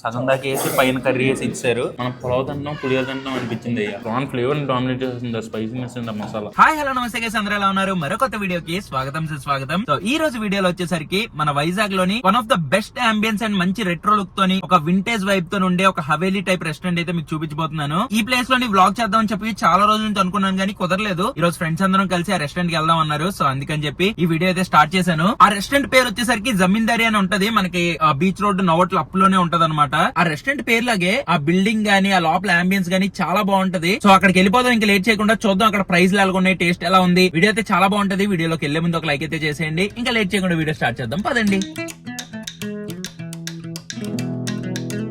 సగం దాకా వేసి పైన కర్రీ వేసి ఇచ్చారు. మనం పొలవ తింటాం పులిహోర తింటాం అనిపించింది ప్రాన్ ఫ్లేవర్ డామినేట్ చేస్తుంది స్పైసీనెస్ ఉంది మసాలా హాయ్ హలో నమస్తే గైస్ అందరూ ఎలా ఉన్నారు? మరో కొత్త వీడియోకి స్వాగతం సుస్వాగతం. సో ఈ రోజు వీడియోలో వచ్చేసరికి మన వైజాగ్లోని one of the best ambience and మంచి రెట్రో లుక్ తోని ఒక వింటేజ్ వైబ్తో ఉండే ఒక హవేలీ టైప్ రెస్టారెంట్ అయితే మీకు చూపించబోతున్నాను. ఈ ప్లేస్లోని వ్లాగ్ చేద్దాం అని చెప్పి చాలా రోజుల నుంచి అనుకున్నాను కానీ కుదరలేదు. ఈ రోజు ఫ్రెండ్స్ అందరం కలిసి ఆ రెస్టారెంట్కి వెళ్దాం అన్నారు. సో అందుకని చెప్పి ఈ వీడియో అయితే స్టార్ట్ చేశాను. ఆ రెస్టారెంట్ పేరు వచ్చేసరికి జమీందారి అని ఉంటది. మనకి బీచ్ రోడ్ నోట్ల అప్పులోనే ఉంటది అనమాట ఆ రెస్టారెంట్ పేరు లాగే ఆ బిల్డింగ్ గానీ ఆ లోపల అంబియన్స్ గానీ చాలా బాగుంటది. సో అక్కడికి వెళ్ళిపోదాం ఇంకా లేట్ చేయకుండా చూద్దాం అక్కడ ప్రైస్ ఎలా ఉన్నాయి టేస్ట్ ఎలా ఉంది. వీడియో అయితే చాలా బాగుంటది. వీడియోలోకి వెళ్ళే ముందు ఒక లైక్ అయితే చేసేయండి. ఇంకా లేట్ చేయకుండా వీడియో స్టార్ట్ చేద్దాం. పదండి.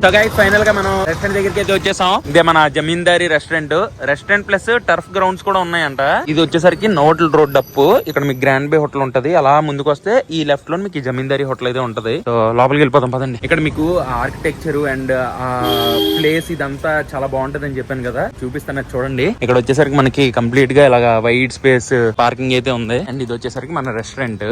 సో గైస్ ఫైనల్గా మనం రెస్టారెంట్ దగ్గరికి అయితే వచ్చేసాం. ఇదే మన Zamindari restaurant restaurant plus turf grounds కూడా ఉన్నాయంట. ఇది వచ్చేసరికి నోటల్ రోడ్ డప్పు ఇక్కడ మీకు గ్రాండ్ బే హోటల్ ఉంటది. అలా ముందుకు వస్తే ఈ లెఫ్ట్లో మీకు ఈ జమీందారి హోటల్ అయితే ఉంటది. సో లోపలికి వెళ్ళిపోతాం పదండి. ఇక్కడ మీకు ఆర్కిటెక్చర్ అండ్ ఆ ప్లేస్ ఇదంతా చాలా బాగుంటది అని చెప్పాను కదా. చూపిస్తాను చూడండి. ఇక్కడ వచ్చేసరికి మనకి కంప్లీట్గా ఇలాగా వైడ్ స్పేస్ పార్కింగ్ అయితే ఉంది. అండ్ ఇది వచ్చేసరికి మన రెస్టారెంట్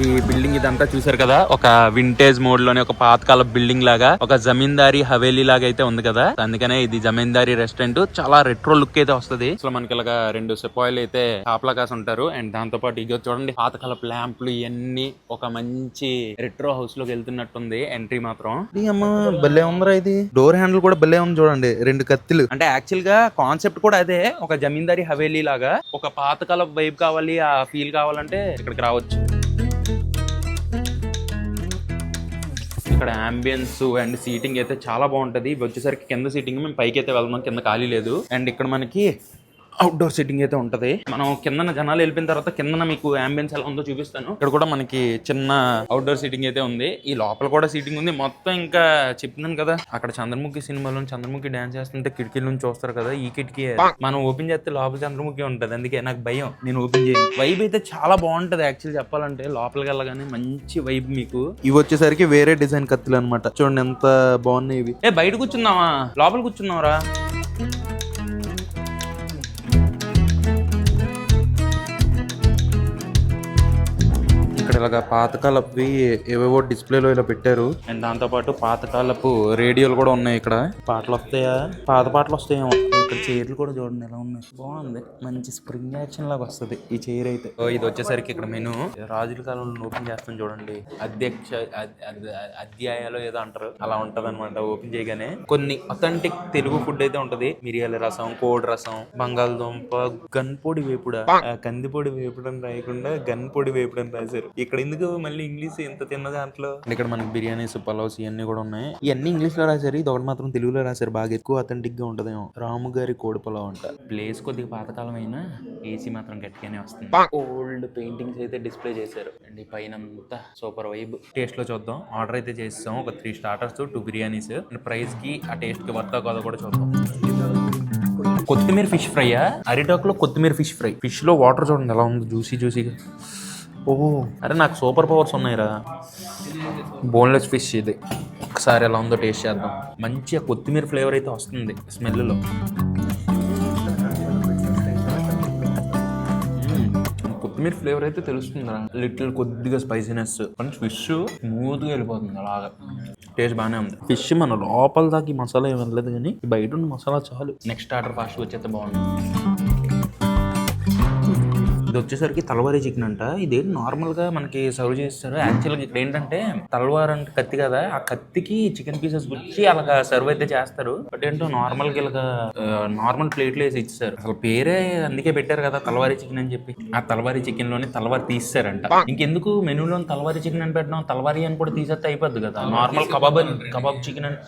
ఈ బిల్డింగ్ ఇదంతా చూసారు కదా? ఒక వింటేజ్ మోడ్లోనే ఒక పాతకాల బిల్డింగ్ లాగా ఒక జమీందారీ హవేలీ లాగా అయితే ఉంది కదా? అందుకనే ఇది జమీందారీ రెస్టారెంట్. చాలా రెట్రో లుక్ అయితే వస్తది. అసలు మనకి ఇలాగా రెండు సిపాయిలు అయితే కాపలా కాసి ఉంటారు. అండ్ దాంతో పాటు ఇగో చూడండి పాతకాలపు ల్యాంప్లు ఇవన్నీ ఒక మంచి రెట్రో హౌస్లోకి వెళ్తున్నట్టుంది ఎంట్రీ మాత్రం. అమ్మ భలే ఉందిరా ఇది. డోర్ హ్యాండిల్ కూడా భలే ఉంది చూడండి రెండు కత్తిలు. అంటే యాక్చువల్గా కాన్సెప్ట్ కూడా అదే ఒక జమీందారీ హవేలీ లాగా ఒక పాతకాల వైబ్ కావాలి ఆ ఫీల్ కావాలంటే ఇక్కడికి రావచ్చు. ఇక్కడ అంబియన్స్ అండ్ సీటింగ్ అయితే చాలా బాగుంటది. వచ్చేసరికి కింద సీటింగ్ మేము పైకి అయితే వెళ్దాం కింద ఖాళీ లేదు. అండ్ ఇక్కడ మనకి అవుట్డోర్ సిట్టింగ్ అయితే ఉంటది. మనం కిందన జనాలు వెళ్ళిపోయిన తర్వాత కిందన మీకు అంబియన్స్ ఎలా ఉందో చూపిస్తాను. ఇక్కడ కూడా మనకి చిన్న అవుట్డోర్ సీటింగ్ అయితే ఉంది. ఈ లోపల కూడా సీటింగ్ ఉంది. మొత్తం ఇంకా చెప్తున్నాను కదా అక్కడ చంద్రముఖి సినిమాలో చంద్రముఖి డాన్స్ చేస్తుంటే కిటికీల నుంచి చూస్తారు కదా ఈ కిటికీ మనం ఓపెన్ చేస్తే లోపల చంద్రముఖి ఉంటది. అందుకే నాకు భయం నేను ఓపెన్ చేయను. వైబ్ అయితే చాలా బాగుంటది యాక్చువల్ చెప్పాలంటే. లోపలికి వెళ్ళగానే మంచి వైబ్ మీకు. ఇవి వచ్చేసరికి వేరే డిజైన్ కత్తిలు అనమాట చూడండి ఎంత బాగున్నాయి ఇవి. ఏ బయట కూర్చున్నావా లోపల కూర్చున్నావరా ఇక్కడ ఇలాగా పాతకాలవి ఏవేవో డిస్ప్లేలో ఇలా పెట్టారు. అండ్ దాంతో పాటు పాతకాలపు రేడియోలు కూడా ఉన్నాయి ఇక్కడ. పాటలు వస్తాయా? పాత పాటలు వస్తాయేమో. ఇక్కడ చైర్లు కూడా చూడండి ఎలా ఉన్నాయి. బాగుంది. మంచి స్ప్రింగ్ యాక్షన్ లాగా వస్తుంది ఈ చైర్ అయితే. ఓ, ఇది వచ్చేసరికి ఇక్కడ మెను. రాజుల కాలంలో ఓపెన్ చేస్తాం చూడండి. అధ్యక్ష అధ్యాయాలు ఏదో అంటారు. అలా ఉంటది అనమాట ఓపెన్ చేయగానే. కొన్ని అథెంటిక్ తెలుగు ఫుడ్ అయితే ఉంటది. మిరియాల రసం కోడి రసం బంగాళదుంప గన్పొడి వేపుడ. కందిపొడి వేపుడు అని రాయకుండా గన్పొడి వేపుడు అని రాశారు. ఇక్కడ ఎందుకు మళ్ళీ ఇంగ్లీష్ ఎంత తిన్న దాంట్లో? ఇక్కడ మనకి బిర్యానీస్ పలావ్స్ ఇవన్నీ కూడా ఉన్నాయి. ఇవన్నీ ఇంగ్లీష్లో రాశారు. ఇది ఒకటి మాత్రం తెలుగులో రాశారు. బాగా ఎక్కువ అథెంటిక్గా ఉంటదేమో. రాము గారి కోడి పలావ్ అంట. ప్లేస్ కొద్దిగా పాతకాలం అయినా ఏసీ మాత్రం గట్టిగానే వస్తుంది. ఓల్డ్ పెయింటింగ్స్ అయితే డిస్ప్లే చేశారు. అండ్ ఈ పైన అంతా సూపర్ వైబ్ టేస్ట్లో చూద్దాం. ఆర్డర్ అయితే చేస్తాం ఒక three starters two biryanis and ప్రైస్కి ఆ టేస్ట్కి వర్తా కాదో కూడా చూద్దాం. కొత్తిమీర ఫిష్ ఫ్రైయా అరిటాకులో కొత్తిమీర ఫిష్ ఫ్రై ఫిష్లో వాటర్ చూడండి ఎలా ఉంది. జ్యూసీ జ్యూసీగా ఓహో అరే నాకు సూపర్ పవర్స్ ఉన్నాయిరా. బోన్లెస్ ఫిష్ ఇది. ఒకసారి ఎలా ఉందో టేస్ట్ చేద్దాం. మంచిగా కొత్తిమీర ఫ్లేవర్ అయితే వస్తుంది స్మెల్లో. కొత్తిమీర ఫ్లేవర్ అయితే తెలుస్తుందిరా. లిటిల్ కొద్దిగా స్పైసీనెస్. కానీ ఫిష్ స్మూత్గా వెళ్ళిపోతుంది అలాగా. టేస్ట్ బాగానే ఉంది. ఫిష్ మన లోపల దాకా ఈ మసాలా ఏం వెళ్ళలేదు కానీ బయట ఉన్న మసాలా చాలు. నెక్స్ట్ ఆర్డర్ ఫాస్ట్ వచ్చేస్తే బాగుంది ఇది వచ్చేసరికి తలవారీ చికెన్ అంట. ఇది నార్మల్గా మనకి సర్వ్ చేస్తారు యాక్చువల్గా ఇక్కడ ఏంటంటే తలవార్ అంటే కత్తి కదా ఆ కత్తికి చికెన్ పీసెస్ గుచ్చి అలాగా సర్వ్ అయితే చేస్తారు. బట్ ఏంటో నార్మల్గా ఇలాగా నార్మల్ ప్లేట్లు వేసి ఇచ్చారు అసలు పేరే అందుకే పెట్టారు కదా తలవారి చికెన్ అని చెప్పి. ఆ తలవారి చికెన్లోని తలవారి తీస్తారంట ఇంకెందుకు మెనూలో తలవారి చికెన్ అని పెట్టడం? తలవారి అని కూడా తీసేస్తే అయిపోద్ది కదా. నార్మల్ కబాబ్ అని కబాబ్ చికెన్ అని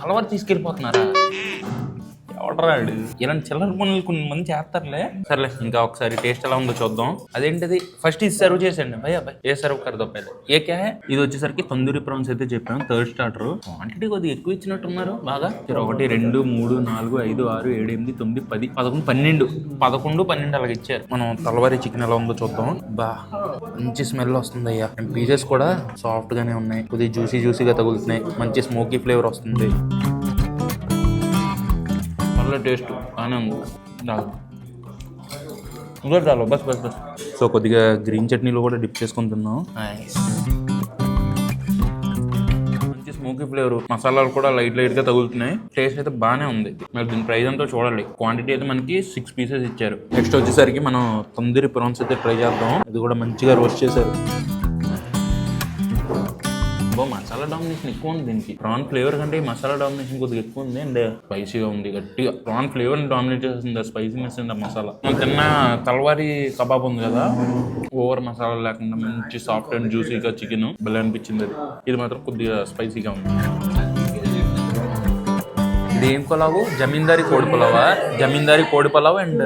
తలవారి తీసుకెళ్ళిపోతున్నారా? ఎవడరాడు ఇలాంటి చిల్లర పనులు కొన్ని మంది చేస్తారులే. సర్లే ఇంకా ఒకసారి టేస్ట్ ఎలా ఉందో చూద్దాం. అదేంటిది? ఫస్ట్ ఇది సర్వ్ చేసండి భయ్ అబ్బాయి. ఏ సర్వ్ కర్ దొబ్బాయి ఏకే? ఇది వచ్చేసరికి తందూరి ప్రాన్స్ అయితే చెప్పాం థర్డ్ స్టార్టర్ క్వాంటిటీ కొద్దిగా ఎక్కువ ఇచ్చినట్టున్నారు. బాగా? ఒకటి రెండు మూడు నాలుగు ఐదు ఆరు ఏడు ఎనిమిది తొమ్మిది పది పదకొండు పన్నెండు. పదకొండు పన్నెండు అలాగ ఇచ్చారు. మనం తలవారి చికెన్ ఎలా ఉందో చూద్దాం. బా మంచి స్మెల్ వస్తుంది అయ్యా. పీసెస్ కూడా సాఫ్ట్ గానే ఉన్నాయి. కొద్దిగా జ్యూసీ జ్యూసీగా తగులుతున్నాయి. మంచి స్మోకీ ఫ్లేవర్ వస్తుంది. పర్లేదు టేస్ట్ బాగానే ఉంది. చాలు ఇంకా చాలు బస్ బస్ బస్. సో కొద్దిగా గ్రీన్ చట్నీలో కూడా డిప్ చేసుకొని తిన్నాం. మంచి స్మోకీ ఫ్లేవర్ మసాలాలు కూడా లైట్ లైట్గా తగులుతున్నాయి. టేస్ట్ అయితే బాగానే ఉంది. మరి దీని ప్రైస్ అంతా చూడాలి. క్వాంటిటీ అయితే మనకి సిక్స్ పీసెస్ ఇచ్చారు. నెక్స్ట్ వచ్చేసరికి మనం తందూరి ప్రాన్స్ అయితే ట్రై చేద్దాం. ఇది కూడా మంచిగా రోస్ట్ చేశారు. మసాలా డామినేషన్ ఎక్కువ ఉంది దీనికి. ప్రాన్ ఫ్లేవర్ కంటే మసాలా డామినేషన్ కొద్దిగా ఎక్కువ ఉంది అండ్ స్పైసీగా ఉంది గట్టిగా. ప్రాన్ ఫ్లేవర్ డామినేట్ చేస్తుంది స్పైసీనెస్ అండ్ మసాలా. మనం తిన్న తలవారి కబాబ్ ఉంది కదా ఓవర్ మసాలా లేకుండా మంచి సాఫ్ట్ అండ్ జ్యూసీగా చికెన్ భలే అనిపించింది అది. ఇది మాత్రం కొద్దిగా స్పైసీగా ఉంది. ఇది పులావు? జమీందారి కోడి పులావా? జమీందారి కోడి పులావ్ అండ్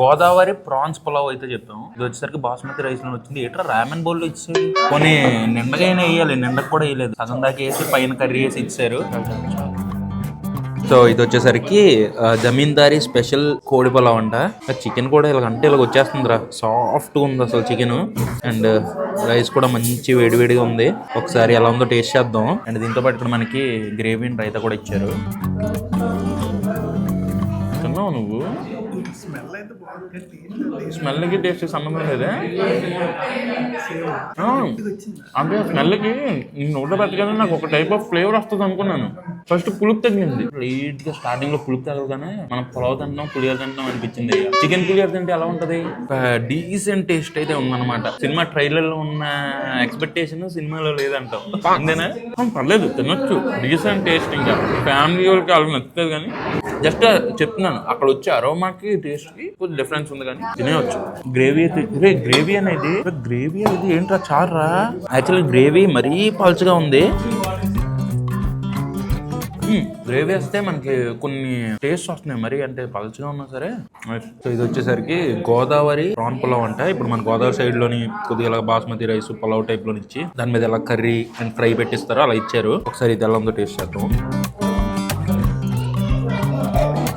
గోదావరి ప్రాన్స్ పులావ్ అయితే చెప్తాం ఇది వచ్చేసరికి బాస్మతి రైస్లో వచ్చింది. ఏట్రా రామెన్ బౌల్ ఇచ్చేది? కొన్ని నిండగైనా వేయాలి. నిండకు కూడా వేయలేదు. సగం దాకా వేసి పైన కర్రీ వేసి ఇచ్చారు. సో ఇది వచ్చేసరికి జమీందారీ స్పెషల్ కోడి పులావ్ అంట. చికెన్ కూడా ఇలా అంటే ఇలా వచ్చేస్తుందిరా. సాఫ్ట్గా ఉంది అసలు చికెన్ అండ్ రైస్ కూడా మంచి వేడివేడిగా ఉంది. ఒకసారి ఎలా ఉందో టేస్ట్ చేద్దాం. అండ్ దీంతో పాటు ఇక్కడ మనకి గ్రేవీ అండ్ రైతా కూడా ఇచ్చారు. తిన్నావు నువ్వు? స్మెల్కి టేస్ట్ సంబంధం లేదే? అంటే స్మెల్కి నోట్లో పెట్టగానే నాకు ఒక టైప్ ఆఫ్ ఫ్లేవర్ వస్తుంది అనుకున్నాను. ఫస్ట్ పులుపు తగిలింది. లైట్గా స్టార్టింగ్లో పులుపు తగలగానే మనం పులావ్ తింటాం పులిహోర తింటాం అనిపించింది. చికెన్ పులిహోర తింటే ఎలా ఉంటది? డీసెంట్ టేస్ట్ అయితే ఉందన్నమాట. సినిమా ట్రైలర్లో ఉన్న ఎక్స్పెక్టేషన్ సినిమాలో లేదంటాం అంతేనా? పర్లేదు తినొచ్చు. డీసెంట్ టేస్ట్ ఇంకా. ఫ్యామిలీ వాళ్ళకి అలా నచ్చుతుంది కానీ. జస్ట్ చెప్తున్నాను అక్కడ వచ్చే అరోమాకి టేస్ట్కి కొంచెం డిఫరెన్స్ ఉంది కానీ తినేయచ్చు. గ్రేవీ అయితే గ్రేవీ అనేది గ్రేవీ అనేది ఏంట్రా చారా యాక్చువల్లీ గ్రేవీ మరీ పలుచగా ఉంది. గ్రేవీ వేస్తే మనకి కొన్ని టేస్ట్ వస్తున్నాయి. మరి అంటే పలచగా ఉన్నా సరే. సో ఇది వచ్చేసరికి గోదావరి ప్రాన్ పులావ్ అంట. ఇప్పుడు మన గోదావరి సైడ్లోని కొద్దిగా ఇలా బాస్మతి రైస్ పులావ్ టైప్లో ఇచ్చి దాని మీద ఎలా కర్రీ అండ్ ఫ్రై పెట్టిస్తారో అలా ఇచ్చారు. ఒకసారి ఇది ఎలా ఉందో టేస్ట్ చేద్దాం.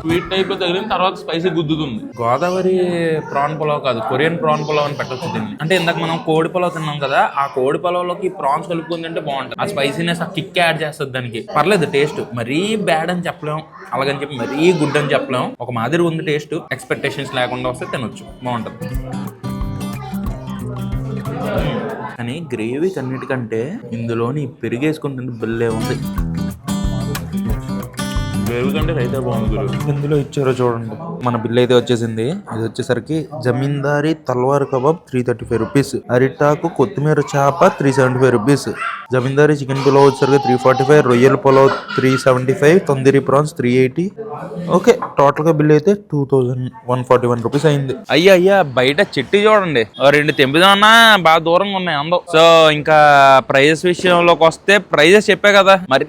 స్వీట్ టైప్లో తగిలిన తర్వాత స్పైసీ గుద్దుతుంది. గోదావరి ప్రాన్ పులావ్ కాదు కొరియన్ ప్రాన్ పులావ్ అని పెట్టచ్చు దీన్ని. అంటే ఇందాక మనం కోడి పులావ్ తిన్నాం కదా ఆ కోడి పులావ్లోకి ప్రాన్స్ కలుపుకుంది అంటే బాగుంటుంది. ఆ స్పైసీనెస్ ఆ కిక్ యాడ్ చేస్తుంది దానికి. పర్లేదు టేస్ట్ మరీ బ్యాడ్ అని చెప్పలేం. అలాగని చెప్పి మరీ గుడ్ అని చెప్పలేం. ఒక మాదిరి ఉంది టేస్ట్ ఎక్స్పెక్టేషన్స్ లేకుండా వస్తే తినొచ్చు. బాగుంటుంది. కానీ గ్రేవీ అన్నిటికంటే ఇందులోని పెరిగేసుకుంటుంది బిల్లే ఉంది. కంటే బాగుంది ఇందులో ఇచ్చారో చూడండి. మన బిల్ అయితే వచ్చేసింది. ఇది వచ్చేసరికి Zamindari Talwar kebab three thirty five rupees అరిటాకు కొత్తిమీర చేప three seventy five rupees Zamindari chicken pulao వచ్చేసరికి త్రీ ఫార్టీ ఫైవ్ రొయ్యల pulao three seventy five tandoori prawns three eighty okay టోటల్గా బిల్ అయితే two thousand one forty one rupees అయింది. అయ్యా అయ్యా బయట చెట్టు చూడండి. రెండు తెంపుదామన్నా బాగా దూరంగా ఉన్నాయి అందం. సో ఇంకా ప్రైజెస్ విషయంలోకి వస్తే ప్రైజెస్ చెప్పే కదా. మరీ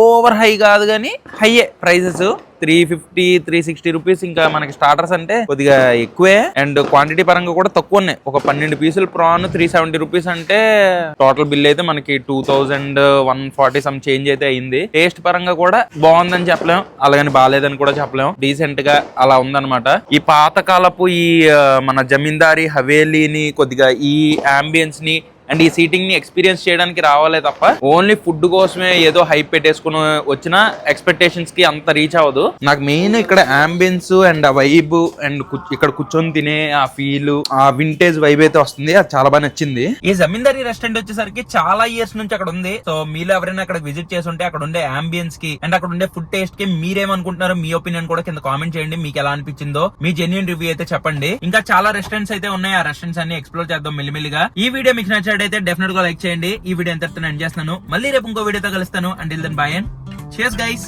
ఓవర్ హై కాదు కానీ ఇవే prices. Three fifty three sixty rupees ఇంకా మనకి స్టార్టర్స్ అంటే కొద్దిగా ఎక్కువే. అండ్ క్వాంటిటీ పరంగా కూడా తక్కువ ఉన్నాయి. ఒక పన్నెండు పీసులు ప్రాన్ త్రీ సెవెంటీ రూపీస్ అంటే టోటల్ బిల్ అయితే మనకి two thousand one forty some change అయితే అయింది. టేస్ట్ పరంగా కూడా బాగుందని చెప్పలేం. అలాగని బాగాలేదని కూడా చెప్పలేం. డీసెంట్గా అలా ఉందన్నమాట. ఈ పాతకాలపు ఈ మన జమీందారీ హవేలీని కొద్దిగా ఈ అంబియన్స్ని అండ్ ఈ సీటింగ్ని ఎక్స్పీరియన్స్ చేయడానికి రావాలే తప్ప ఓన్లీ ఫుడ్ కోసమే ఏదో హైప్ పెట్టేసుకుని వచ్చిన ఎక్స్పెక్టేషన్స్కి అంత రీచ్ అవ్వదు. నాకు మెయిన్ ఇక్కడ అంబియన్స్ అండ్ ఆ వైబ్ అండ్ ఇక్కడ కూర్చొని తినే ఆ ఫీల్ ఆ వింటేజ్ వైబ్ అయితే వస్తుంది. అది చాలా బాగా నచ్చింది. ఈ జమీందారీ రెస్టారెంట్ వచ్చేసరికి చాలా ఇయర్స్ నుంచి అక్కడ ఉంది. సో మీలో ఎవరైనా అక్కడ విజిట్ చేసి ఉంటే అక్కడ ఉండే అంబియన్స్కి అండ్ అక్కడ ఉండే ఫుడ్ టేస్ట్కి మీరేమనుకుంటున్నారో మీ ఒపీనియన్ కూడా కింద కామెంట్ చేయండి. మీకు ఎలా అనిపించిందో మీ జెన్యున్ రివ్యూ అయితే చెప్పండి. ఇంకా చాలా రెస్టారెంట్స్ అయితే ఉన్నాయి. ఆ రెస్టారెంట్స్ అన్ని ఎక్స్ప్లోర్ చేద్దాం మెల్లిమెల్లిగా. ఈ వీడియో మీకు నచ్చినట్టయితే డెఫినెట్గా లైక్ చేయండి. ఈ వీడియో ఎంత ఎండ్ చేస్తున్నాను. మళ్ళీ రేపు ఇంకో వీడియోతో కలుస్తాను. అండ్ దెన్ బాయ్ అండ్ చేస్ గైస్